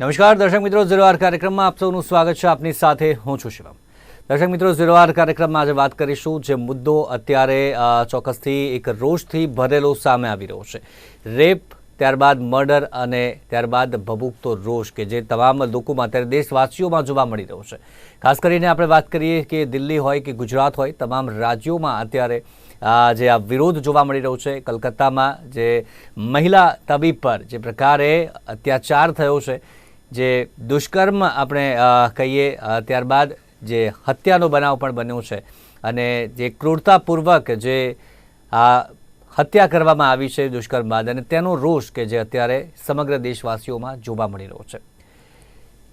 નમસ્કાર, દર્શક મિત્રો. ઝીરોવાર કાર્યક્રમમાં આપ સૌનું સ્વાગત છે. આપની સાથે હું છું શિવમ. દર્શક મિત્રો, ઝીરોવાર કાર્યક્રમમાં આજે વાત કરીશું જે મુદ્દો અત્યારે ચોક્કસથી એક રોષથી ભરેલો સામે આવી રહ્યો છે. રેપ, ત્યારબાદ મર્ડર અને ત્યારબાદ ભભૂકતો રોષ કે જે તમામ લોકોમાં અત્યારે દેશવાસીઓમાં જોવા મળી રહ્યો છે. ખાસ કરીને આપણે વાત કરીએ કે દિલ્હી હોય કે ગુજરાત હોય, તમામ રાજ્યોમાં અત્યારે જે આ વિરોધ જોવા મળી રહ્યો છે. કલકત્તામાં જે મહિલા તબીબ પર જે પ્રકારે અત્યાચાર થયો છે જે દુષ્કર્મ આપણે કહીએ ત્યારબાદ જે હત્યાનો બનાવ પણ બન્યો છે અને જે ક્રૂરતાપૂર્વક જે, આ, હત્યા કરવામાં આવી છે દુષ્કર્મ બાદ અને તેનો રોષ કે જે અત્યારે સમગ્ર દેશવાસીઓમાં જોવા મળી રહ્યો છે.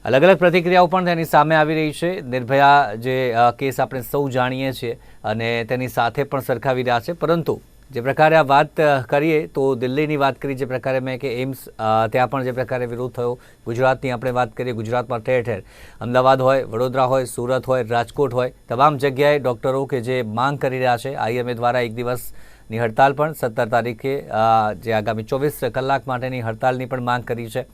અલગ અલગ પ્રતિક્રિયાઓ પણ તેની સામે આવી રહી છે. નિર્ભયા જે કેસ આપણે સૌ જાણીએ છીએ અને તેની સાથે પણ સરખાવી રહ્યા છે. પરંતુ જે પ્રકારે આ વાત કરીએ, તો દિલ્હીની વાત કરી, જે પ્રકારે મેં કે એમ્સ ત્યાં પણ જે પ્રકારે વિરોધ થયો. ગુજરાતની આપણે વાત કરીએ ગુજરાતમાં ઠેર ઠેર. અમદાવાદ હોય, વડોદરા હોય, સુરત હોય, રાજકોટ હોય, તમામ જગ્યાએ ડૉક્ટરો કે જે માંગ કરી રહ્યા છે, આઈએમએ દ્વારા એક દિવસની હડતાલ પણ સત્તર તારીખે જે આગામી ચોવીસ કલાક માટેની હડતાલની પણ માંગ કરી છે.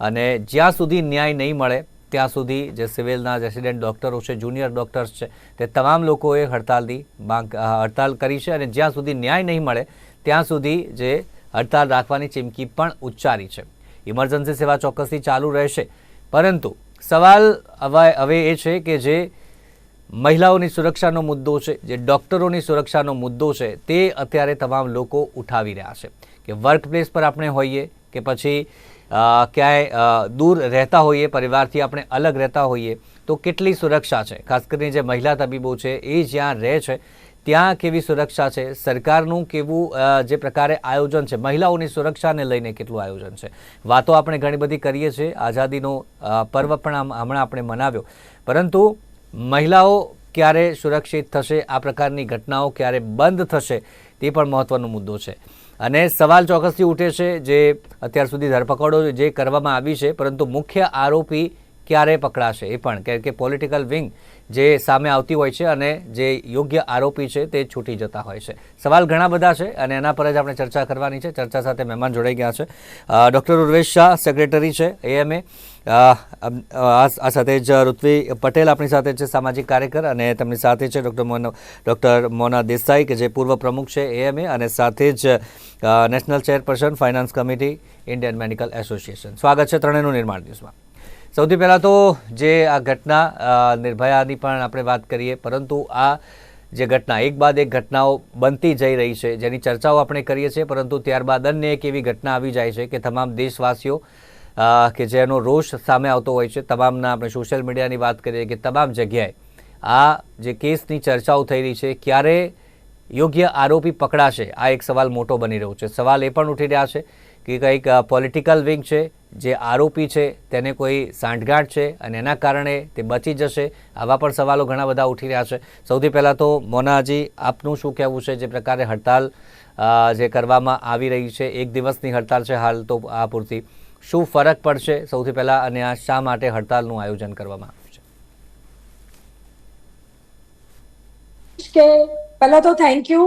અને જ્યાં સુધી ન્યાય નહીં મળે ત્યાં સુધી જે સિવિલના રેસિડેન્ટ ડૉક્ટરો છે જુનિયર ડૉક્ટર્સ છે, તે તમામ લોકોએ હડતાલની માંગ હડતાલ કરી છે અને જ્યાં સુધી ન્યાય નહીં મળે, ત્યાં સુધી જે હડતાલ રાખવાની ચીમકી પણ ઉચ્ચારી છે. ઇમરજન્સી સેવા ચોક્કસથી ચાલુ રહેશે. પરંતુ સવાલ હવે એ છે કે જે મહિલાઓની સુરક્ષાનો મુદ્દો છે, જે ડૉક્ટરોની સુરક્ષાનો મુદ્દો છે, તે અત્યારે તમામ લોકો ઉઠાવી રહ્યા છે. કે વર્ક પર આપણે હોઈએ કે પછી ક્યાંય દૂર રહેતા હોઈએ, પરિવારથી આપણે અલગ રહેતા હોઈએ, તો કેટલી સુરક્ષા છે? ખાસ કરીને જે મહિલા તબીબો છે, એ જ્યાં રહે છે, ત્યાં કેવી સુરક્ષા છે? સરકારનું કેવું જે પ્રકારે આયોજન છે? મહિલાઓની સુરક્ષાને લઈને કેટલું આયોજન છે? વાતો આપણે ઘણી બધી કરીએ છીએ. આઝાદીનો પર્વ પણ હમણાં આપણે મનાવ્યો. પરંતુ મહિલાઓ ક્યારે સુરક્ષિત થશે? આ પ્રકારની ઘટનાઓ ક્યારે બંધ થશે? તે પણ મહત્વનો મુદ્દો છે. અને સવાલ ચોક્કસથી ઉઠે છે જે અત્યાર સુધી ધરપકડો જે કરવામાં આવી છે, પરંતુ મુખ્ય આરોપી ક્યારે પકડાશે? એ પણ કેમ કે પોલિટિકલ વિંગ જે સામે આવતી હોય છે અને જે યોગ્ય આરોપી છે તે છૂટી જતા હોય છે. સવાલ ઘણા બધા છે અને એના પર જ આપણે ચર્ચા કરવાની છે. ચર્ચા સાથે મહેમાન જોડાઈ ગયા છે. ડૉક્ટર ઉર્વેશ શાહ સેક્રેટરી છે એએમએ આ સાથે જ ઋત્વી પટેલ આપણી સાથે છે, સામાજિક કાર્યકર અને તેમની સાથે છે ડૉક્ટર મોન, ડૉક્ટર મોના દેસાઈ કે જે પૂર્વ પ્રમુખ છે એએમએ અને સાથે જ national chairperson finance committee Indian medical association સ્વાગત છે ત્રણેયનું નિર્માણ દિવસમાં સૌથી પહેલાં તો જે આ ઘટના નિર્ભયાની પણ આપણે વાત કરીએ, પરંતુ આ જે ઘટના, એક બાદ એક ઘટનાઓ બનતી જઈ રહી છે, જેની ચર્ચાઓ આપણે કરીએ છીએ, પરંતુ ત્યારબાદ અન્ય એક એવી ઘટના આવી જાય છે કે તમામ દેશવાસીઓ કે જેનો રોષ સામે આવતો હોય છે, તમામના આપણે સોશિયલ મીડિયાની વાત કરીએ કે તમામ જગ્યાએ આ જે કેસની ચર્ચાઓ થઈ રહી છે, ક્યારે યોગ્ય આરોપી પકડાશે, આ એક સવાલ મોટો બની રહ્યો છે. સવાલ એ પણ ઉઠી રહ્યા છે કે કંઈક પોલિટિકલ વિંગ છે, જે આરોપી છે, તેને કોઈ સાંઠગાંઠ છે અને એના કારણે તે બચી જશે, આવા પણ સવાલો ઘણા બધા ઉઠી રહ્યા છે. સૌથી પહેલાં તો મોનાજી, આપનું શું કહેવું છે? જે પ્રકારે હડતાલ જે કરવામાં આવી રહી છે, એક દિવસની હડતાલ છે હાલ તો આ પૂરતી. શું ફરક પડશે સૌથી પહેલાં અને આ શા માટે હડતાલનું આયોજન કરવામાં આવ્યું છે? કે પહેલા તો થેન્ક યુ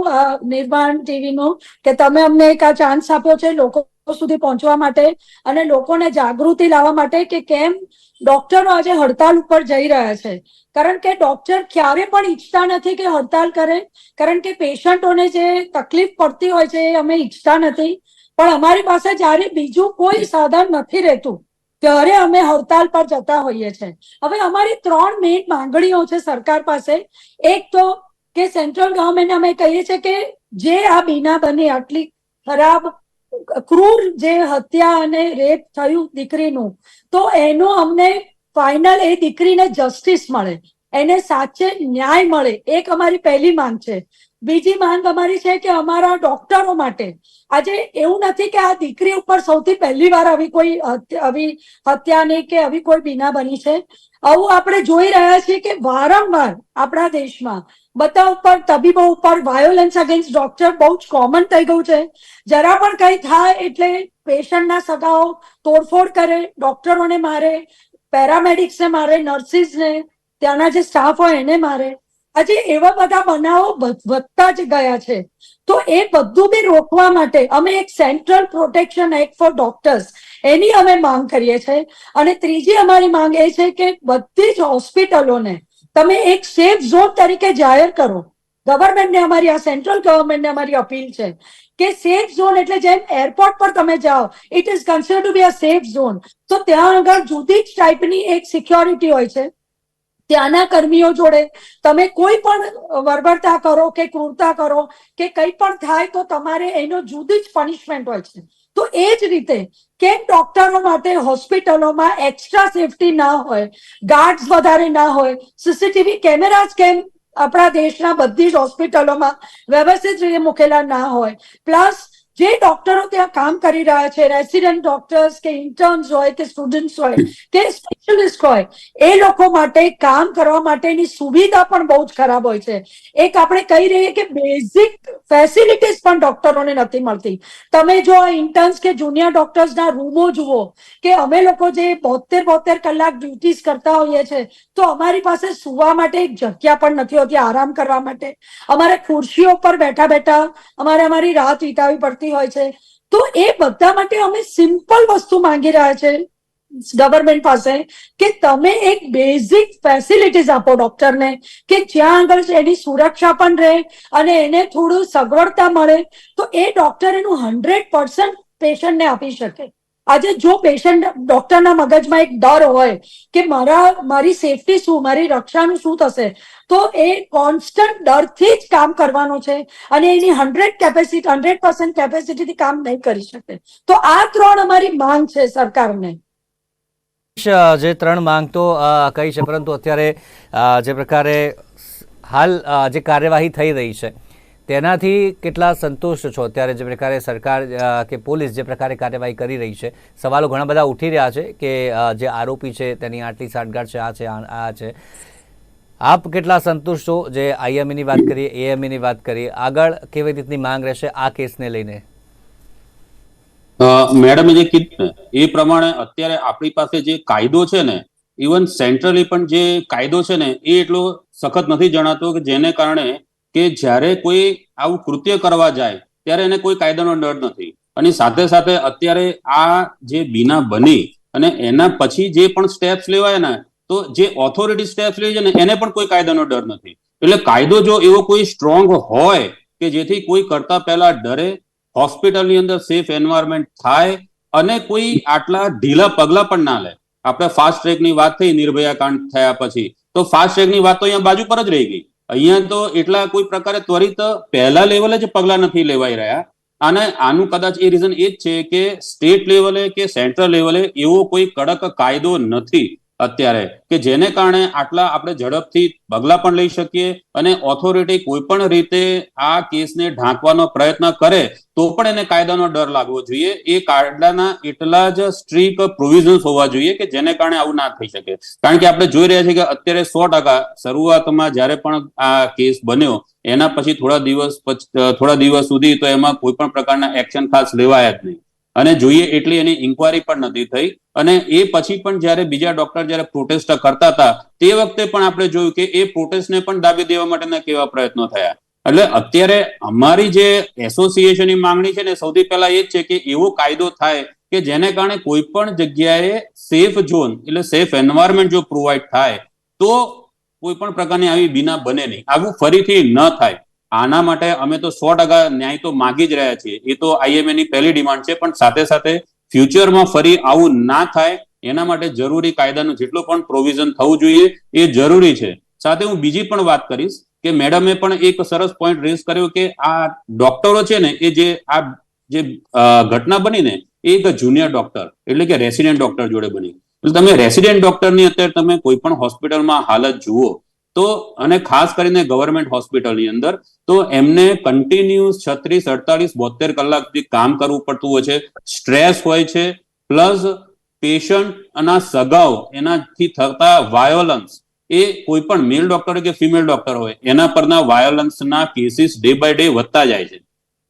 નિર્માણ ટીવીનું, કે તમે અમને એક આ ચાન્સ આપ્યો છે, લોકો સુધી પહોંચવા માટે અને લોકોને જાગૃતિ લાવવા માટે કે કેમ ડોક્ટરો આજે હડતાલ ઉપર જઈ રહ્યા છે. કારણ કે ડોક્ટર ક્યારે પણ ઈચ્છતા નથી કે હડતાલ કરે. કારણ કે પેશન્ટોને જે તકલીફ પડતી હોય છે એ અમે ઈચ્છતા નથી. પણ અમારી પાસે જ્યારે બીજું કોઈ સાધન નથી રહેતું, ત્યારે અમે હડતાલ પર જતા હોઈએ છીએ હવે અમારી ત્રણ મેઇન માંગણીઓ છે સરકાર પાસે. એક તો કે સેન્ટ્રલ ગવર્મેન્ટ અમે કહીએ છીએ કે જે આ બીના બની, આટલી ખરાબ ક્રૂર જે હત્યા અને રેપ થયું દીકરીનું, તો એનો અમને ફાઇનલ એ દીકરીને જસ્ટિસ મળે, એને સાચે ન્યાય મળે, એક અમારી પહેલી માંગ છે. બીજી માંગ અમારી છે કે અમારા ડોક્ટરો માટે, આજે એવું નથી કે આ દીકરી ઉપર સૌથી પહેલી વાર આવી કોઈ હત્યા- આવી હત્યાની કે આવી કોઈ બીના બની છે. આવું આપણે જોઈ રહ્યા છીએ કે વારંવાર આપણા દેશમાં બધા ઉપર, તબીબો ઉપર વાયોલન્સ અગેન્સ્ટ ડોક્ટર બહુ જ કોમન થઈ ગયું છે. જરા પણ કંઈ થાય એટલે પેશન્ટના સગાઓ તોડફોડ કરે, ડોક્ટરોને મારે, પેરામેડિક્સને મારે, નર્સિસને, ત્યાંના જે સ્ટાફ હોય એને મારે. આજે એવા બધા બનાવો વધતા જ ગયા છે. તો એ બધું બી રોકવા માટે અમે એક central protection act for doctors એની અમે માંગ કરીએ છીએ. અને ત્રીજી અમારી માંગ એ છે કે બધી જ હોસ્પિટલોને તમે એક સેફ ઝોન તરીકે જાહેર કરો. ગવર્મેન્ટને અમારી આ સેન્ટ્રલ ગવર્મેન્ટને અમારી અપીલ છે કે સેફ ઝોન એટલે જેમ એરપોર્ટ પર તમે જાઓ it is consider to be a safe zone તો ત્યાં આગળ જુદી જ ટાઈપની એક સિક્યોરિટી હોય છે. ત્યાંના કર્મીઓ જોડે તમે કોઈ પણ વરબરતા કરો કે ક્રૂરતા કરો કે કંઈ પણ થાય તો તમારે એનો જુદી જ પનિશમેન્ટ હોય છે. તો એ જ રીતે કેમ ડોક્ટરો માટે હોસ્પિટલોમાં એક્સ્ટ્રા સેફટી ના હોય ગાર્ડ્સ વધારે ના હોય સીસીટીવી કેમેરાઝ કેમ આપણા દેશના બધી જ હોસ્પિટલોમાં વ્યવસ્થિત રીતે મૂકેલા ના હોય. પ્લસ જે ડોક્ટરો ત્યાં કામ કરી રહ્યા છે રેસિડેન્ટ ડોક્ટર્સ કે ઇન્ટર્ન્સ હોય કે સ્ટુડન્ટ્સ હોય કે સ્પેશિયલિસ્ટ હોય, એ લોકો માટે કામ કરવા માટેની સુવિધા પણ બહુ જ ખરાબ હોય છે. એક આપણે કહી રહીએ કે બેઝિક ફેસિલિટીઝ પણ ડોક્ટરોને નથી મળતી. તમે જો ઇન્ટર્ન્સ કે જુનિયર ડોક્ટર્સના રૂમો જુઓ, કે અમે લોકો જે બોતેર બોતેર કલાક ડ્યુટીઝ કરતા હોઈએ છીએ તો અમારી પાસે સુવા માટે એક જગ્યા પણ નથી હોતી આરામ કરવા માટે. અમારે ખુરશીઓ પર બેઠા બેઠા અમારે અમારી રાત વિતાવી પડતી હોય છે. તો એ બધા માટે અમે સિમ્પલ વસ્તુ માંગી રહ્યા છે. ગવર્મેન્ટ પાસે કે તમે એક બેઝિક ફેસિલિટીઝ આપો ડોક્ટરને કે જ્યાં આગળ એની સુરક્ષા પણ રહે અને એને થોડું સગવડતા મળે, તો એ ડોક્ટર એનું હંડ્રેડ પર્સન્ટ પેશન્ટને આપી શકે. આજે જો પેશન્ટ ડોક્ટરના મગજમાં એક ડર હોય કે મારા, મારી સેફટી શું, મારી રક્ષાનું શું થશે, તો એ કોન્સ્ટન્ટ ડરથી જ કામ કરવાનું છે અને એની હંડ્રેડ કેપેસિટી હંડ્રેડ પર્સન્ટ કેપેસિટીથી કામ નહીં કરી શકે. તો આ ત્રણ અમારી માંગ છે સરકારને. જે ત્રણ માંગ તો કહી છે, પરંતુ અત્યારે જે પ્રકારે હાલ જે કાર્યવાહી થઈ રહી છે, તેનાથી કેટલા સંતુષ્ટ છો? અત્યારે જે પ્રકારે સરકાર કે પોલીસ જે પ્રકારે કાર્યવાહી કરી રહી છે, સવાલો ઘણા બધા ઉઠી રહ્યા છે કે જે આરોપી છે, તેની આટલી સાઠગાંઠ છે, આ છે આ છે. આપ કેટલા સંતુષ્ટ છો? જે આઈએમઈની વાત કરીએ, એએમઈની વાત કરીએ, આગળ કેવી રીતની માંગ રહેશે આ કેસને લઈને? મેડમે જે કીધું ને એ પ્રમાણે અત્યારે આપણી પાસે જે કાયદો છે ને ઇવન સેન્ટ્રલી પણ જે કાયદો છે ને, એ એટલો સખત નથી જણાતો કે જેને કારણે કે જ્યારે કોઈ આવું કૃત્ય કરવા જાય, ત્યારે એને કોઈ કાયદાનો ડર નથી. અને સાથે સાથે અત્યારે આ જે બીના બની અને એના પછી જે પણ સ્ટેપ્સ લેવાય ને, તો જે ઓથોરિટી સ્ટેપ્સ લે છે ને, એને પણ કોઈ કાયદાનો ડર નથી. એટલે કાયદો જો એવો કોઈ સ્ટ્રોંગ હોય કે જેથી કોઈ કરતા પહેલા ડરે હોસ્પિટલની અંદર સેફ એન્વાયરમેન્ટ થાય અને કોઈ આટલા ઢીલા પગલા પણ ના લે. આપણે ફાસ્ટ ટ્રેકની વાત થઈ, નિર્ભયા કાંડ થયા પછી. તો ફાસ્ટ ટ્રેકની વાત તો અહીંયા બાજુ પર જ રહી ગઈ. અહીંયા તો એટલા કોઈ પ્રકારે ત્વરિત પહેલા લેવલે જ પગલા નથી લેવાઈ રહ્યા. અને આનું કદાચ એ રીઝન એ જ છે કે સ્ટેટ લેવલે કે સેન્ટ્રલ લેવલે એવો કોઈ કડક કાયદો નથી. અત્યારે, કે જેને કારણે આટલા આપણે ઝડપથી પગલા પણ લઈ શકીએ અને ઓથોરિટી કોઈ પણ રીતે આ કેસને ઢાંકવાનો પ્રયત્ન કરે, તો પણ એને કાયદાનો ડર લાગવો જોઈએ. એ કાયદાના એટલા જ સ્ટ્રીક પ્રોવિઝન્સ હોવા જોઈએ કે જેને કારણે આવું ના થઈ શકે. કારણ કે આપણે જોઈ રહ્યા છીએ કે અત્યારે સો ટકા શરૂઆતમાં જ્યારે પણ આ કેસ બન્યો, એના પછી થોડા દિવસ થોડા દિવસ સુધી તો એમાં કોઈ પણ પ્રકારના એક્શન ખાસ લેવાયા જ નહીં. અને જોઈએ એટલી એની ઇન્કવાયરી પણ નથી થઈ. અને એ પછી પણ જ્યારે બીજા ડોક્ટર જ્યારે પ્રોટેસ્ટ કરતા હતા, તે વખતે પણ આપણે જોયું કે એ પ્રોટેસ્ટને પણ દાબી દેવા માટેના કેવા પ્રયત્નો થયા. એટલે અત્યારે અમારી જે એસોસિએશનની માંગણી છે ને, સૌથી પહેલા એ જ છે કે એવો કાયદો થાય કે જેને કારણે કોઈ પણ જગ્યાએ સેફ ઝોન એટલે સેફ એન્વાયરમેન્ટ જો પ્રોવાઈડ થાય, તો કોઈ પણ પ્રકારની આવી બીના બને નહીં. આવું ફરીથી ન થાય. આના માટે અમે તો સો ટકા ન્યાય તો માગી જ રહ્યા છીએ. એ તો આઈએમએ ની પહેલી ડિમાન્ડ છે, પણ સાથે સાથે ફ્યુચરમાં ફરી આવું ના થાય, એના માટે જરૂરી કાયદાનું જેટલું પણ પ્રોવિઝન થવું જોઈએ, એ જરૂરી છે. સાથે હું બીજી પણ વાત કરીશ કે મેડમે પણ એક સરસ પોઈન્ટ રેઝ કર્યો કે આ ડોક્ટરો છે ને, એ જે આ જે ઘટના બની ને એક જુનિયર ડોક્ટર એટલે કે રેસિડેન્ટ ડોક્ટર જોડે બની. એટલે તમે રેસિડેન્ટ ડોક્ટરની અત્યારે તમે કોઈ પણ હોસ્પિટલમાં હાલત જુઓ તો, અને ખાસ કરીને ગવર્મેન્ટ હોસ્પિટલની અંદર, તો એમને કન્ટિન્યુઅસ છત્રીસ અડતાલીસ બોતેર કલાક સુધી કામ કરવું પડતું હોય છે સ્ટ્રેસ હોય છે પ્લસ પેશન્ટ અને સગાઓ, એનાથી થતા વાયોલન્સ એ કોઈ પણ મેલ ડોક્ટર કે ફિમેલ ડોક્ટર હોય, એના પરના વાયોલન્સના કેસીસ ડે બાય ડે વધતા જાય છે.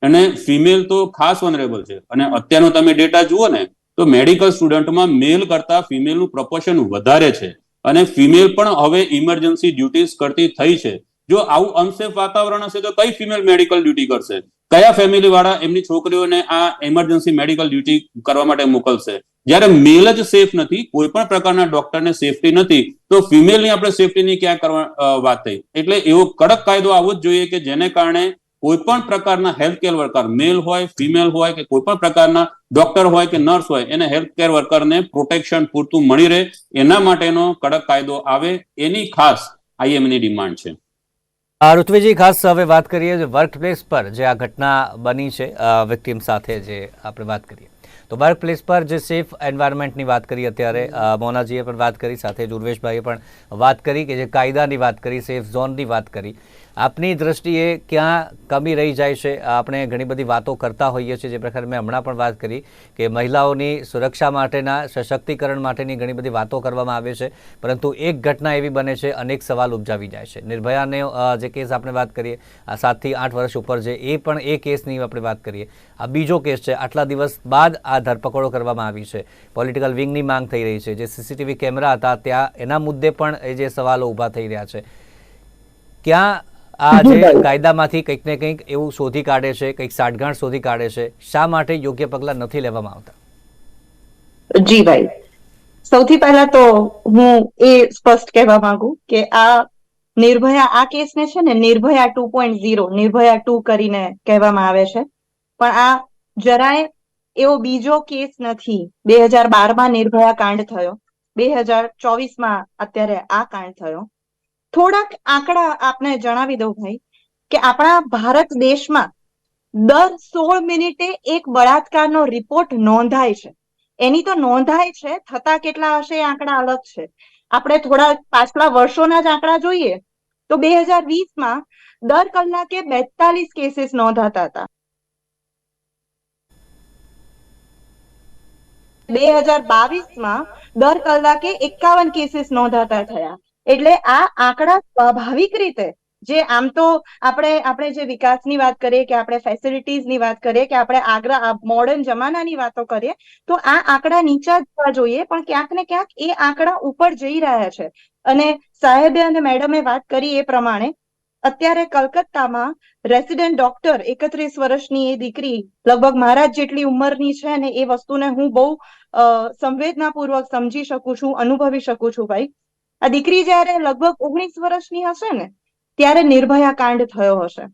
અને ફિમેલ તો ખાસ વનરેબલ છે. અને અત્યારનો તમે ડેટા જુઓ ને, તો મેડિકલ સ્ટુડન્ટમાં મેલ કરતા ફિમેલનું પ્રપોર્શન વધારે છે. અને ફિમેલ પણ હવે ઇમરજન્સી ડ્યુટીઝ કરતી થઈ છે. જો આવું અનસેફ વાતાવરણ હશે તો કઈ ફિમેલ મેડિકલ ડ્યુટી કરશે? કયા ફેમિલી વાળા એમની છોકરીઓને આ ઇમરજન્સી મેડિકલ ડ્યુટી કરવા માટે મોકલશે? જ્યારે મેલ જ સેફ નથી, કોઈ પણ પ્રકારના ડોક્ટરને સેફટી નથી, તો ફિમેલની આપણે સેફટીની ક્યાં કરવા વાત થઈ? એટલે એવો કડક કાયદો આવવો જ જોઈએ કે જેને કારણે કોઈ પણ પ્રકારના હેલ્થ કેર વર્કર મેલ હોય ફિમેલ હોય કે કોઈ પણ પ્રકારના ડોક્ટર હોય કે નર્સ હોય, એને હેલ્થ કેર વર્કરને પ્રોટેક્શન પૂરતું મળી રહે, એના માટેનો કડક કાયદો આવે, એની ખાસ આઈએમની ડિમાન્ડ છે. આ ઋત્વિજી, ખાસ હવે વાત કરીએ વર્ક પ્લેસ પર, જે આ ઘટના બની છે વિક્ટીમ સાથે જે આપણે વાત કરીએ. તો વર્ક પ્લેસ પર જે સેફ એન્વાયરમેન્ટની વાત કરી અત્યારે મોનાજીએ પણ વાત કરી, સાથે જ ઉર્વેશભાઈએ પણ વાત કરી કે જે કાયદાની વાત કરી સેફ ઝોનની વાત કરી. આપની દ્રષ્ટિએ ક્યાં કમી રહી જાય છે? આપણે ઘણી બધી વાતો કરતા હોઈએ છીએ. જે પ્રકારે મેં હમણાં પણ વાત કરી કે મહિલાઓની સુરક્ષા માટેના, સશક્તિકરણ માટેની ઘણી બધી વાતો કરવામાં આવે છે. પરંતુ એક ઘટના એવી બને છે, અનેક સવાલ ઉપજાવી જાય છે. નિર્ભયાને જે કેસ આપણે વાત કરીએ, આ સાતથી આઠ વર્ષ ઉપર છે એ પણ એ કેસની આપણે વાત કરીએ. આ બીજો કેસ છે, આટલા દિવસ બાદ આ ધરપકડો કરવામાં આવી છે. પોલિટિકલ વિંગની માંગ થઈ રહી છે. જે સીસીટીવી કેમેરા હતા, ત્યાં એના મુદ્દે પણ એ જે સવાલો ઊભા થઈ રહ્યા છે. ક્યાં આ જે કાયદામાંથી કંઈક ને કંઈક એવું શોધી કાઢે છે કંઈક સાઠગાંઠ શોધી કાઢે છે શા માટે યોગ્ય પગલાં નથી લેવામાં આવતા? જી ભાઈ. સૌથી પહેલા તો હું એ સ્પષ્ટ કહેવા માંગુ કે આ નિર્ભયા આ કેસને છે ને Nirbhaya two point zero Nirbhaya two કરીને કહેવામાં આવે છે. પણ આ જરાય એવો બીજો કેસ નથી. બે હજાર બારમાં નિર્ભયા કાંડ થયો. બે હજાર ચોવીસમાં અત્યારે આ કાંડ થયો. થોડાક આંકડા આપને જણાવી દઉં ભાઈ, કે આપણા ભારત દેશમાં દર સોળ મિનિટે એક બળાત્કારનો રિપોર્ટ નોંધાય છે. એની તો નોંધાય છે, થતા કેટલા હશે એ આંકડા અલગ છે. આપણે થોડા પાછલા વર્ષોના જ આંકડા જોઈએ, તો બે હજાર વીસમાં દર કલાકે બેતાલીસ કેસીસ નોંધાતા હતા. બે હજાર બાવીસમાં દર કલાકે એકાવન કેસીસ નોંધાતા થયા. એટલે આ આંકડા સ્વાભાવિક રીતે, જે આમ તો આપણે આપણે જે વિકાસની વાત કરીએ કે આપણે ફેસિલિટીઝની વાત કરીએ કે આપણે આગ્રા મોડર્ન જમાનાની વાતો કરીએ, તો આ આંકડા નીચા જવા જોઈએ, પણ ક્યાંક ને ક્યાંક એ આંકડા ઉપર જઈ રહ્યા છે. અને સાહેબે અને મેડમે વાત કરી એ પ્રમાણે, અત્યારે કલકત્તામાં રેસિડેન્ટ ડોક્ટર એકત્રીસ વર્ષની એ દીકરી, લગભગ મારા જેટલી ઉંમરની છે ને એ વસ્તુને હું બહુ સંવેદનાપૂર્વક સમજી શકું છું, અનુભવી શકું છું ભાઈ. આ દીકરી જ્યારે લગભગ ઓગણીસ વર્ષની હશે ને, ત્યારે નિર્ભયા કાંડ થયો હશે.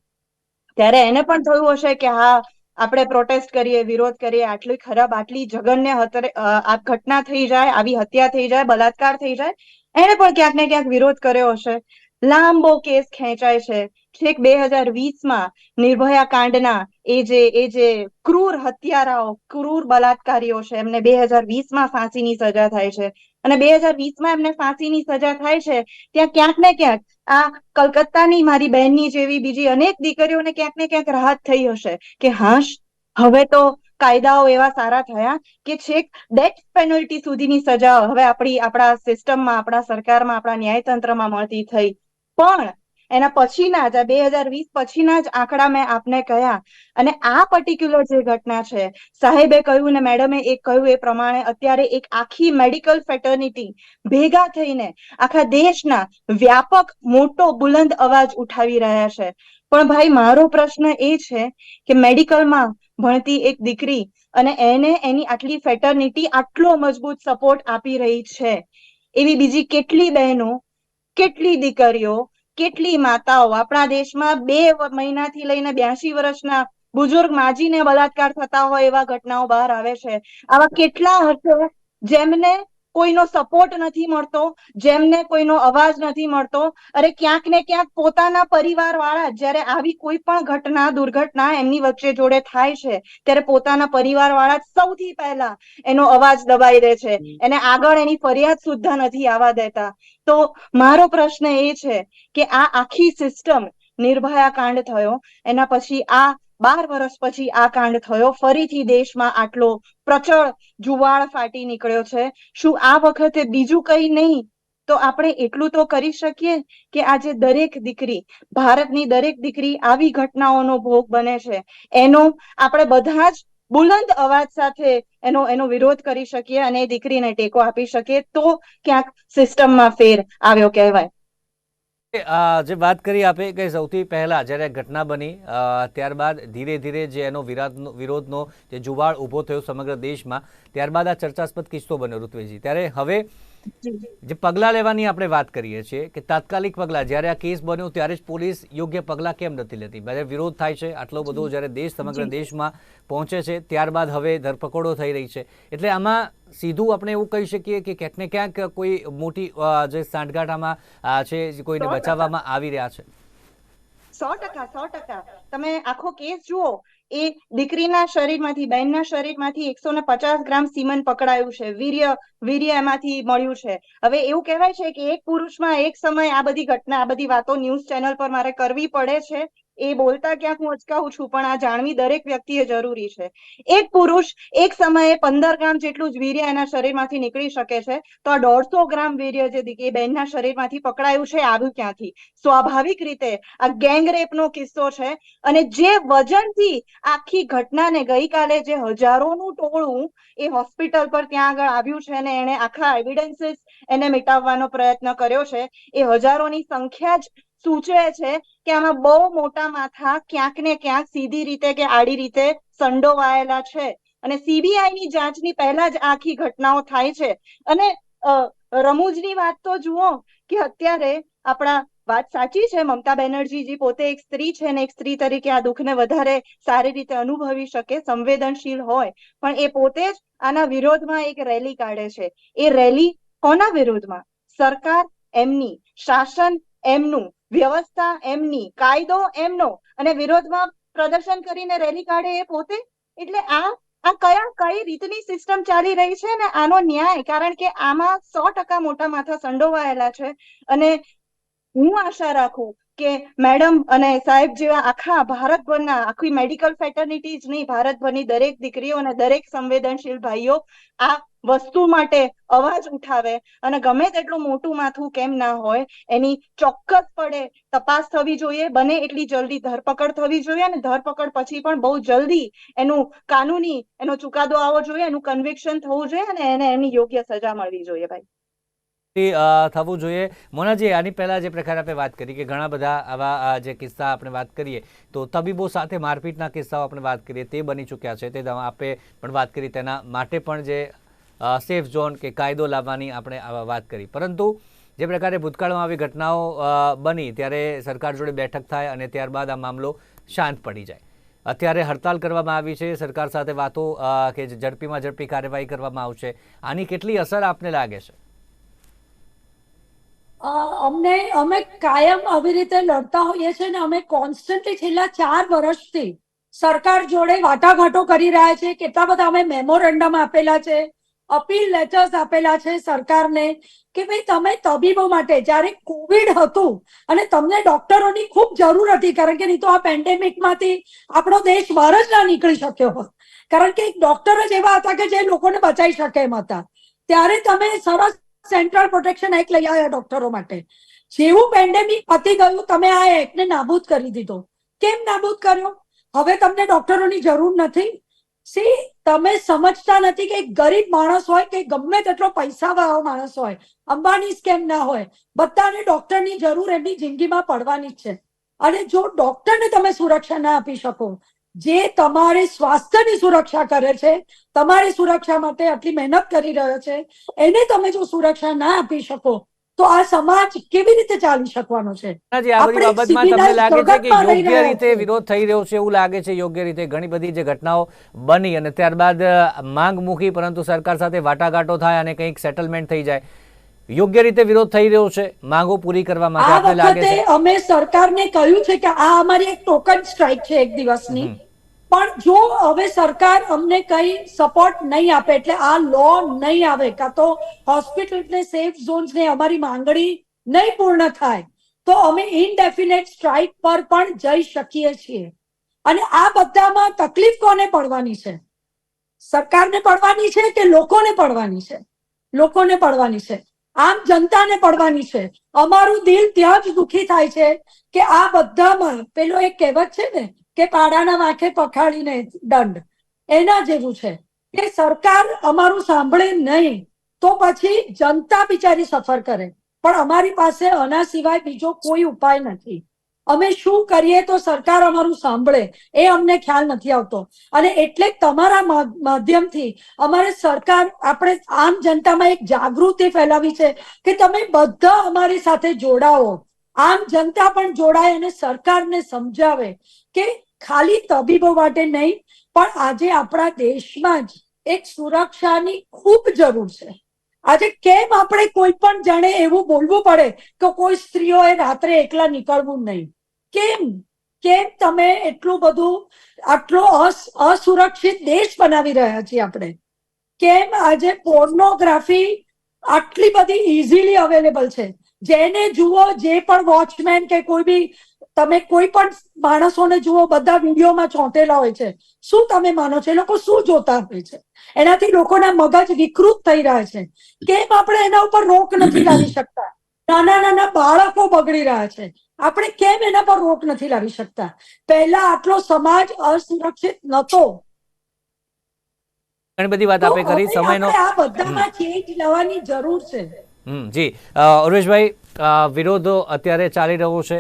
ત્યારે એને પણ થયું હશે કે હા, આપણે પ્રોટેસ્ટ કરીએ, વિરોધ કરીએ, આટલી ખરાબ, આટલી જગન્ય આ ઘટના થઈ જાય, આવી હત્યા થઈ જાય બલાત્કાર થઈ જાય એને પણ ક્યાંક ને ક્યાંક વિરોધ કર્યો હશે. લાંબો કેસ ખેંચાય છે. છેક બે હજાર વીસમાં નિર્ભયા કાંડના એ જે એ જે ક્રૂર હત્યારાઓ, ક્રૂર બલાત્કારીઓ છે, એમને બે હજાર વીસમાં ફાંસીની સજા થાય છે. અને બે હજાર વીસમાં એમને ફાંસીની સજા થાય છે. ત્યાં ક્યાંક ને ક્યાંક આ કલકત્તાની મારી બહેનની જેવી બીજી અનેક દીકરીઓને ક્યાંક ને ક્યાંક રાહત થઈ હશે કે હાશ, હવે તો કાયદાઓ એવા સારા થયા કે છેક ડેથ પેનલ્ટી સુધીની સજા હવે આપણી આપણા સિસ્ટમમાં આપણા સરકારમાં, આપણા ન્યાયતંત્રમાં મળતી થઈ. પણ એના પછીના જ બે હજાર વીસ પછીના જ આંકડા મેં આપને કહ્યા અને આ પર્ટિક્યુલર જે ઘટના છે, સાહેબે કહ્યું ને મેડમે એક કહ્યું એ પ્રમાણે અત્યારે એક આખી મેડિકલ ફેટર્નિટી ભેગા થઈને આખા દેશના વ્યાપક મોટો બુલંદ અવાજ ઉઠાવી રહ્યા છે. પણ ભાઈ, મારો પ્રશ્ન એ છે કે મેડિકલમાં ભણતી એક દીકરી અને એને એની આટલી ફેટર્નિટી આટલો મજબૂત સપોર્ટ આપી રહી છે. એવી બીજી કેટલી બહેનો, કેટલી દીકરીઓ કેટલી માતાઓ? આપણા દેશમાં બે મહિનાથી લઈને બ્યાસી વર્ષના બુજુર્ગ માજીને બલાત્કાર થતા હોય એવા ઘટનાઓ બહાર આવે છે. આવા કેટલા હશે જેમને કોઈનો સપોર્ટ નથી મળતો જેમને કોઈનો અવાજ નથી મળતો. અરે ક્યાંક ને ક્યાંક પોતાના પરિવાર વાળા જ્યારે આવી કોઈ પણ ઘટના દુર્ઘટના એમની વચ્ચે જોડે થાય છે ત્યારે પોતાના પરિવાર વાળા સૌથી પહેલા એનો અવાજ દબાઈ દે છે. એને આગળ એની ફરિયાદ સુદ્ધા નથી આવવા દેતા. તો મારો પ્રશ્ન એ છે કે આ આખી સિસ્ટમ નિર્ભયા કાંડ થયો એના પછી આ બાર વર્ષ પછી આ કાંડ થયો. ફરીથી દેશમાં આટલો પ્રચળ જુવાળ ફાટી નીકળ્યો છે. શું આ વખતે બીજું કઈ નહીં? તો આપણે એટલું તો કરી શકીએ કે આજે દરેક દીકરી, ભારતની દરેક દીકરી આવી ઘટનાઓનો ભોગ બને છે. એનો આપણે બધા જ બુલંદ અવાજ સાથે એનો એનો વિરોધ કરી શકીએ અને એ દીકરીને ટેકો આપી શકીએ. તો ક્યાંક સિસ્ટમમાં ફેર આવ્યો કહેવાય. જે વાત કરી આપે કે સૌથી પહેલા જ્યારે ઘટના બની ત્યારબાદ ધીરે ધીરે જે એનો વિરાધનો, વિરોધનો જે જુવાળ ઊભો થયો સમગ્ર દેશમાં, ત્યારબાદ આ ચર્ચાસ્પદ કિસ્સો બન્યો ઋત્વેજી ત્યારે હવે જે પગલાં લેવાની આપણે વાત કરીએ છીએ કે તાત્કાલિક પગલાં જ્યારે આ કેસ બન્યો ત્યારે જ પોલીસ યોગ્ય પગલાં કેમ નથી લેતી? જ્યારે વિરોધ થાય છે આટલો બધો જ્યારે દેશ સમગ્ર દેશમાં પહોંચે છે ત્યારબાદ હવે ધરપકડો થઈ રહી છે. એટલે આમાં સીધું આપણે એવું કહી શકીએ કે ક્યાંક ને ક્યાંક કોઈ મોટી જે સાંઠગાંઠામાં છે કોઈને બચાવવામાં આવી રહ્યા છે. સો ટકા સો ટકા. તમે આખો કેસ જુઓ એ દીકરીના શરીરમાંથી, બહેનના શરીરમાંથી એકસો ને પચાસ ગ્રામ સીમન પકડાયું છે. વીર્ય વીર્ય એમાંથી મળ્યું છે. હવે એવું કહેવાય છે કે એક પુરુષમાં એક સમય આ બધી ઘટના, આ બધી વાતો ન્યૂઝ ચેનલ પર મારે કરવી પડે છે. એ બોલતા ક્યાંક હું અચકાવું છું, પણ આ જાણવી દરેક વ્યક્તિએ જરૂરી છે. એક પુરુષ એક સમયે પંદર ગ્રામ જેટલું જ વીર્ય એના શરીરમાંથી નીકળી શકે છે, તો આ દોઢસો ગ્રામ વીર્ય જે એ બહેનના શરીરમાંથી પકડાયું છે, આવ્યું ક્યાંથી? સ્વાભાવિક રીતે આ ગેંગ રેપનો કિસ્સો છે, અને જે વજનથી આખી ઘટનાને ગઈકાલે જે હજારોનું ટોળું એ હોસ્પિટલ પર ત્યાં આગળ આવ્યું છે, અને એને આખા એવિડન્સીસ એને મિટાવવાનો પ્રયત્ન કર્યો છે, એ હજારોની સંખ્યા જ સૂચવે છે કે આમાં બહુ મોટા માથા ક્યાંક ને ક્યાંક સીધી રીતે કે આડી રીતે સંડોવાયેલા છે. અને સીબીઆઈ ની જાંચની પહેલા જ આખી ઘટનાઓ થાય છે. અને રમૂજની વાત તો જુઓ કે અત્યારે આપણા વાત સાચી છે, મમતા બેનર્જીજી પોતે એક સ્ત્રી છે ને એક સ્ત્રી તરીકે આ દુઃખને વધારે સારી રીતે અનુભવી શકે, સંવેદનશીલ હોય. પણ એ પોતે જ આના વિરોધમાં એક રેલી કાઢે છે. એ રેલી કોના વિરોધમાં? સરકાર એમની, શાસન એમનું વ્યવસ્થા એમની, કાયદો એમનો અને વિરોધમાં પ્રદર્શન કરીને રેલી કાઢે એ પોતે? એટલે આ આ કયા, કઈ રીતની સિસ્ટમ ચાલી રહી છે ને આનો ન્યાય? કારણ કે આમાં સો ટકા મોટા માથા સંડોવાયેલા છે અને હું આશા રાખું કે મેડમ અને સાહેબ જેવા આખા ભારતભરના, આખી મેડિકલ ફેટર્નિટી જ નહીં, ભારતભરની દરેક દીકરીઓ અને દરેક સંવેદનશીલ ભાઈઓ આ વસ્તુ માટે અવાજ ઉઠાવે અને ગમે તેટલું મોટું માથું કેમ ના હોય, એની ચોક્કસપણે તપાસ થવી જોઈએ, બને એટલી જલ્દી ધરપકડ થવી જોઈએ અને ધરપકડ પછી પણ બહુ જલ્દી એનું કાનૂની એનો ચુકાદો આવવો જોઈએ, એનું કન્વિક્શન થવું જોઈએ અને એને એની યોગ્ય સજા મળવી જોઈએ ભાઈ. થવું જોઈએ. મોનાજી, આની પહેલાં જે પ્રકારે આપણે વાત કરી કે ઘણા બધા આવા જે કિસ્સા આપણે વાત કરીએ, તો તબીબો સાથે મારપીટના કિસ્સાઓ આપણે વાત કરીએ, તે બની ચૂક્યા છે. તે આપણે પણ વાત કરી તેના માટે પણ જે સેફ ઝોન કે કાયદો લાવવાની આપણે વાત કરી. પરંતુ જે પ્રકારે ભૂતકાળમાં આવી ઘટનાઓ બની, ત્યારે સરકાર જોડે બેઠક થાય અને ત્યારબાદ આ મામલો શાંત પડી જાય. અત્યારે હડતાલ કરવામાં આવી છે. સરકાર સાથે વાતો કે ઝડપીમાં ઝડપી કાર્યવાહી કરવામાં આવશે. આની કેટલી અસર આપને લાગે છે? અમને, અમે કાયમ આવી રીતે લડતા હોઈએ છીએ ને અમે કોન્સ્ટન્ટલી છેલ્લા ચાર વર્ષથી સરકાર જોડે વાટાઘાટો કરી રહ્યા છે, કેટલા બધા અમે મેમોરેન્ડમ આપેલા છે, અપીલ લેટર્સ આપેલા છે સરકારને કે ભાઈ તમે તબીબો માટે, જ્યારે કોવિડ હતું અને તમને ડોક્ટરોની ખૂબ જરૂર હતી, કારણ કે નહીં તો આ પેન્ડેમિકમાંથી આપણો દેશ બહાર જ ના નીકળી શક્યો હોત. કારણ કે એક ડોક્ટર જ એવા હતા કે જે લોકોને બચાવી શકે એમ હતા. ત્યારે તમે સરસ સેન્ટ્રલ પ્રોટેક્શન એક્ટ લઈ આવ્યા ડોક્ટરો માટે. જેવું પેન્ડેમિક પતી ગયું, તમે આ એક્ટને નાબૂદ કરી દીધો. કેમ નાબૂદ કર્યો? હવે તમને ડોક્ટરોની જરૂર નથી. સી તમે સમજતા નથી કે ગરીબ માણસ હોય કે ગમે તેટલો પૈસા વાળો માણસ હોય, અંબાની કેમ ના હોય, બધાને ડોક્ટરની જરૂર એમની જિંદગીમાં પડવાની જ છે. અને જો ડોક્ટરને તમે સુરક્ષા ના આપી શકો જે તમારી સ્વાસ્થ્યની સુરક્ષા કરે છે તમારી સુરક્ષા માટે આટલી મહેનત કરી રહ્યો છે એને તમે જો સુરક્ષા ના આપી શકો તો આ સમાજ કેવી રીતે ચાલી શકવાનો છે? યોગ્ય રીતે વિરોધ થઈ રહ્યો છે એવું લાગે છે યોગ્ય રીતે ઘણી બધી જે ઘટનાઓ બની અને ત્યારબાદ માંગ મૂકી પરંતુ સરકાર સાથે વાટાઘાટો થાય અને કંઈક સેટલમેન્ટ થઈ જાય. યોગ્ય રીતે વિરોધ થઈ રહ્યો છે માંગો પૂરી કરવા માટે આ લાગે છે? અમે સરકારને કહ્યું છે કે આ અમારી એક ટોકન સ્ટ્રાઇક છે એક દિવસની. પણ જો હવે સરકાર અમને કઈ સપોર્ટ નહીં આપે, એટલે આ લો નહીં આવે, કાં તો હોસ્પિટલ ને સેફ ઝોન્સ ને અમારી માંગણી નહીં પૂર્ણ થાય, તો અમે ઇનડેફિનેટ સ્ટ્રાઇક પર પણ જઈ શકીએ છીએ. અને આ બધામાં તકલીફ કોને પડવાની છે? સરકારને પડવાની છે કે લોકોને પડવાની છે? લોકોને પડવાની છે. આમ જનતાને પડવાની છે. અમારું દિલ ત્યાં જ દુખી થાય છે કે આ બધામાં, પેલો એક કહેવત છે ને કે પાડાના વાંખે પખાડીને દંડ. એના જેવું છે. કે સરકાર અમારું સાંભળે નહીં, તો પછી જનતા બિચારી સફર કરે. પણ અમારી પાસે આના સિવાય બીજો કોઈ ઉપાય નથી. અમે શું કરીએ તો સરકાર અમારું સાંભળે. એ અમને ખ્યાલ નથી આવતો. અને એટલે તમારા માધ્યમથી અમારે સરકાર આપણે આમ જનતામાં એક જાગૃતિ ફેલાવી છે કે તમે બધા અમારી સાથે જોડાઓ. આમ જનતા પણ જોડાય અને સરકારને સમજાવે કે ખાલી તબીબો માટે નહીં, પણ આજે આપણા દેશમાં જ એક સુરક્ષાની ખૂબ જરૂર છે. આજે કેમ આપણે કોઈ પણ જાણે એવું બોલવું પડે કે કોઈ સ્ત્રીઓએ રાત્રે એકલા નીકળવું નહીં? કેમ? કેમ તમે એટલું બધું, આટલો અસ- અસુરક્ષિત દેશ બનાવી રહ્યા છીએ આપણે? કેમ આજે પોર્નોગ્રાફી આટલી બધી ઇઝીલી અવેલેબલ છે? જેને જુઓ, જે પણ વોચમેન કે કોઈ બી તમે કોઈ પણ માણસોને જુઓ બધા વિડીયોમાં ચોંટેલા હોય છે. શું તમે માનો છો? એ લોકો શું જોતા હોય છે? એનાથી લોકોના મગજ વિકૃત થઈ રહ્યા છે. કેમ આપણે એના ઉપર રોક નથી લાવી શકતા? નાના નાના બાળકો બગડી રહ્યા છે. આપણે કેમ એના પર રોક નથી લાવી શકતા? પહેલા આટલો સમાજ અસુરક્ષિત નતો. ઘણી બધી વાત આપે કરી સમયનો આ બધામાં ચેન્જ લાવવાની જરૂર છે. જી. અ, ઉર્વેશભાઈ અ, વિરોધ અત્યારે ચાલી રહ્યો છે.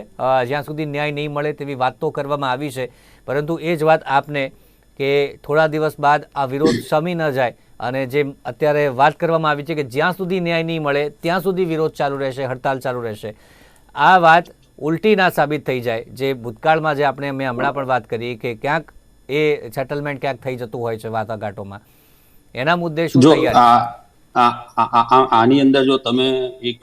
જ્યાં સુધી ન્યાય નહીં મળે તેવી વાત તો કરવામાં આવી છે. પરંતુ એ જ વાત આપને કે થોડા દિવસ બાદ આ વિરોધ શમી ન જાય અને જે અત્યારે વાત કરવામાં આવી છે કે જ્યાં સુધી ન્યાય નહીં મળે ત્યાં સુધી વિરોધ ચાલુ રહેશે હડતાલ ચાલુ રહેશે. આ વાત ઉલટી ના સાબિત થઈ જાય. જે ભૂતકાળમાં જે આપણે મેં હમણાં પણ વાત કરી કે ક્યાંક એ સેટલમેન્ટ ક્યાંક થઈ જતું હોય છે વાટાઘાટોમાં. એના મુદ્દે શું તૈયારી? આની અંદર જો તમે એક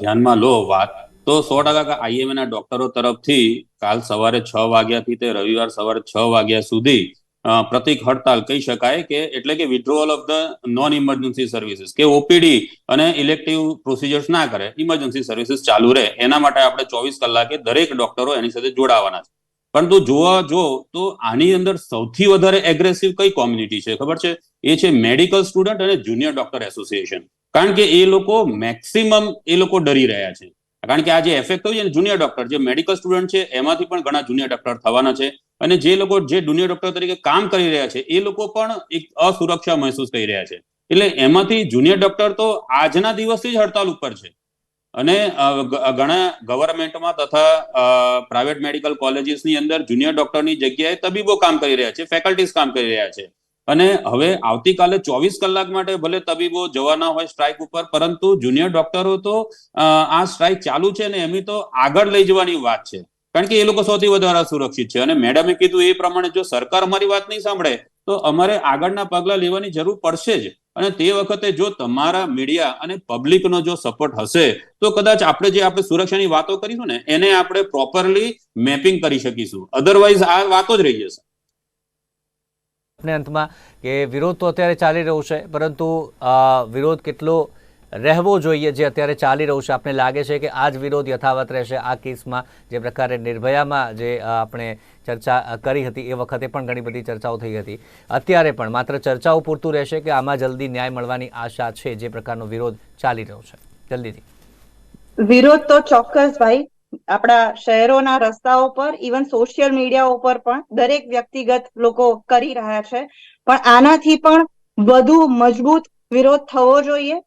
ધ્યાનમાં લો વાત, તો સો ટકા આઈએમએ ના ડોક્ટરો તરફથી કાલ સવારે છ વાગ્યાથી તે રવિવાર સવારે છ વાગ્યા સુધી પ્રતિક હડતાલ કહી શકાય કે એટલે કે withdrawal of the non emergency services કે ઓપીડી અને ઇલેક્ટિવ પ્રોસિજર્સ ના કરે ઇમરજન્સી સર્વિસીસ ચાલુ રહે. એના માટે આપણે ચોવીસ કલાકે દરેક ડોક્ટરો એની સાથે જોડાવાના છે. પરંતુ જોવા જો, તો આની અંદર સૌથી વધારે એગ્રેસિવ કઈ કોમ્યુનિટી છે? ખબર છે? એ છે મેડિકલ સ્ટુડન્ટ અને જુનિયર ડોક્ટર એસોસિએશન. કારણ કે એ લોકો મેક્સિમમ એ લોકો ડરી રહ્યા છે. કારણ કે આ જે એફેક્ટ થયું છે ને જુનિયર ડોક્ટર, જે મેડિકલ સ્ટુડન્ટ છે, એમાંથી પણ ઘણા જુનિયર ડોક્ટર થવાના છે. અને જે લોકો, જે જુનિયર ડોક્ટર તરીકે કામ કરી રહ્યા છે, એ લોકો પણ એક અસુરક્ષા મહેસૂસ કરી રહ્યા છે. એટલે એમાંથી જુનિયર ડોક્ટર તો આજના દિવસથી જ હડતાલ ઉપર છે. અને ઘણા ગવર્મેન્ટમાં તથા પ્રાઇવેટ મેડિકલ કોલેજીસની અંદર જુનિયર ડોક્ટરની જગ્યાએ તબીબો કામ કરી રહ્યા છે ફેકલ્ટીઝ કામ કરી રહ્યા છે. અને હવે આવતીકાલે ચોવીસ કલાક માટે ભલે તબીબો જવાના હોય સ્ટ્રાઇક ઉપર, પરંતુ જુનિયર ડોક્ટરો તો આ સ્ટ્રાઇક ચાલુ છે ને એમની તો આગળ લઈ જવાની વાત છે. કારણ કે એ લોકો સૌથી વધારે સુરક્ષિત છે. અને મેડમે કીધું એ પ્રમાણે જો સરકાર અમારી વાત નહીં સાંભળે, તો અમારે આગળના પગલા લેવાની જરૂર પડશે જ. અને તે વખતે જો તમારા મીડિયા અને પબ્લિકનો જો સપોર્ટ હશે, તો કદાચ આપણે જે આપણે સુરક્ષાની વાતો કરીશું ને, એને આપણે પ્રોપરલી મેપિંગ કરી શકીશું. અધરવાઇઝ આ વાતો જ રહી જશે. આપને અંતમાં કે વિરોધ તો અત્યારે ચાલી રહ્યો છે, પરંતુ વિરોધ કેટલો રહેવો જોઈએ જે અત્યારે ચાલી રહ્યું છે? આપને લાગે છે કે આ જ વિરોધ યથાવત રહેશે? આ કેસમાં જે પ્રકારે નિર્ભયામાં જે આપણે ચર્ચા કરી હતી, એ વખતે પણ ઘણી બધી ચર્ચાઓ થઈ હતી. અત્યારે પણ માત્ર ચર્ચાઓ પૂરતું રહેશે કે આમાં જલ્દી ન્યાય મળવાની આશા છે, જે પ્રકારનો વિરોધ ચાલી રહ્યો છે? જલ્દીથી. વિરોધ તો ચોક્કસ ભાઈ. આપણા શહેરોના રસ્તાઓ પર ઇવન સોશિયલ મીડિયા ઉપર પણ દરેક વ્યક્તિગત લોકો કરી રહ્યા છે. પણ આનાથી પણ વધુ મજબૂત વિરોધ થવો જોઈએ.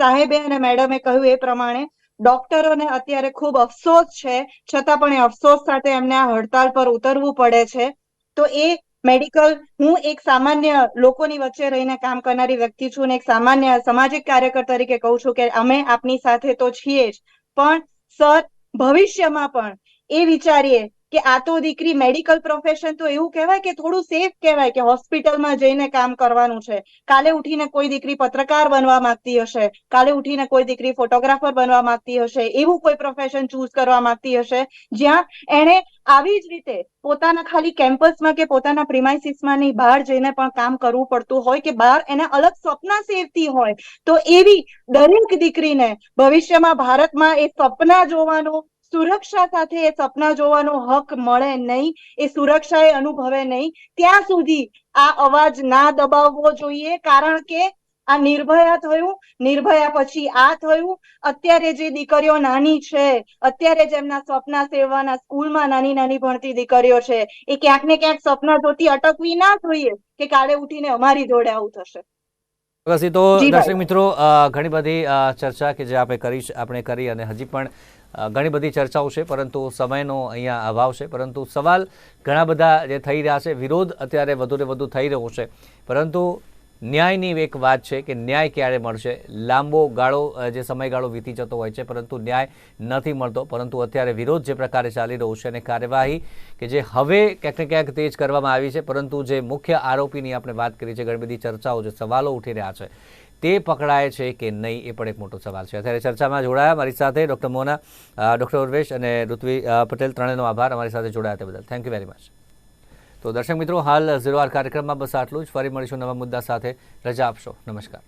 સાહેબે અને મેડમે કહ્યું એ પ્રમાણે, ડોક્ટરોને અત્યારે ખૂબ અફસોસ છે. છતાં પણ એ અફસોસ સાથે એમને આ હડતાલ પર ઉતરવું પડે છે. તો એ મેડિકલ, હું એક સામાન્ય લોકોની વચ્ચે રહીને કામ કરનારી વ્યક્તિ છું અને એક સામાન્ય સામાજિક કાર્યકર તરીકે કહું છું કે અમે આપની સાથે તો છીએ જ. પણ સર ભવિષ્યમાં પણ એ વિચારીએ કે આ તો દીકરી મેડિકલ પ્રોફેશન તો એવું કહેવાય કે થોડું સેફ કહેવાય કે હોસ્પિટલમાં જઈને કામ કરવાનું છે. કાલે ઉઠીને કોઈ દીકરી પત્રકાર બનવા માંગતી હશે, કાલે ઉઠીને કોઈ દીકરી ફોટોગ્રાફર બનવા માંગતી હશે, એવું કોઈ પ્રોફેશન ચૂઝ કરવા માંગતી હશે. જ્યાં એણે આવી જ રીતે પોતાના ખાલી કેમ્પસમાં કે પોતાના પ્રિમાઇસીસમાં નહીં, બહાર જઈને પણ કામ કરવું પડતું હોય કે બહાર એને અલગ સપના સેવતી હોય, તો એવી દરેક દીકરીને ભવિષ્યમાં ભારતમાં એ સપના જોવાનો સુરક્ષા સાથે એ સપના જોવાનો હક મળે નહીં એ સુરક્ષા એ અનુભવે નહીં. ત્યાં સુધી આ અવાજ ના દબાવવો જોઈએ કારણ કે આ નિર્ભયા થયું નિર્ભયા પછી આ થયું. અત્યારે જે દીકરીઓ નાની છે અત્યારે જેમના સપના સેવવાના સ્કૂલમાં નાની નાની ભણતી દીકરીઓ છે એ ક્યાંક ને ક્યાંક સપના જોતી અટકવી ના જોઈએ કે કાલે ઉઠીને અમારી જોડે આવું થશે. તો દર્શક મિત્રો ઘણી બધી ચર્ચા કે જે આપણે કરી આપણે કરી અને હજી પણ ઘણી બધી ચર્ચાઓ છે, પરંતુ સમયનો અહીંયા અભાવ છે. પરંતુ સવાલ ઘણા બધા જે થઈ રહ્યા છે, વિરોધ અત્યારે વધુને વધુ થઈ રહ્યો છે. પરંતુ ન્યાયની એક વાત છે કે ન્યાય ક્યારે મળશે? લાંબો ગાળો જે સમયગાળો વીતી જતો હોય છે, પરંતુ ન્યાય નથી મળતો. પરંતુ અત્યારે વિરોધ જે પ્રકારે ચાલી રહ્યો છે અને કાર્યવાહી કે જે હવે ક્યાંક ને ક્યાંક તેજ કરવામાં આવી છે, પરંતુ જે મુખ્ય આરોપીની આપણે વાત કરી છે, ઘણી બધી ચર્ચાઓ, જે સવાલો ઉઠી રહ્યા છે. તે પકડાય છે કે નહીં એ પણ એક મોટો સવાલ છે. અત્યારે ચર્ચામાં જોડાયા મારી સાથે ડૉક્ટર મોના ડૉક્ટર ઉર્વેશ અને ઋત્વી પટેલ ત્રણેયનો આભાર. અમારી સાથે જોડાયા તે બદલ. થેન્ક યુ વેરી મચ તો દર્શક મિત્રો, હાલ ઝીરો આર કાર્યક્રમમાં બસ આટલું જ. ફરી મળીશું નવા મુદ્દા સાથે. રજા આપશો. નમસ્કાર.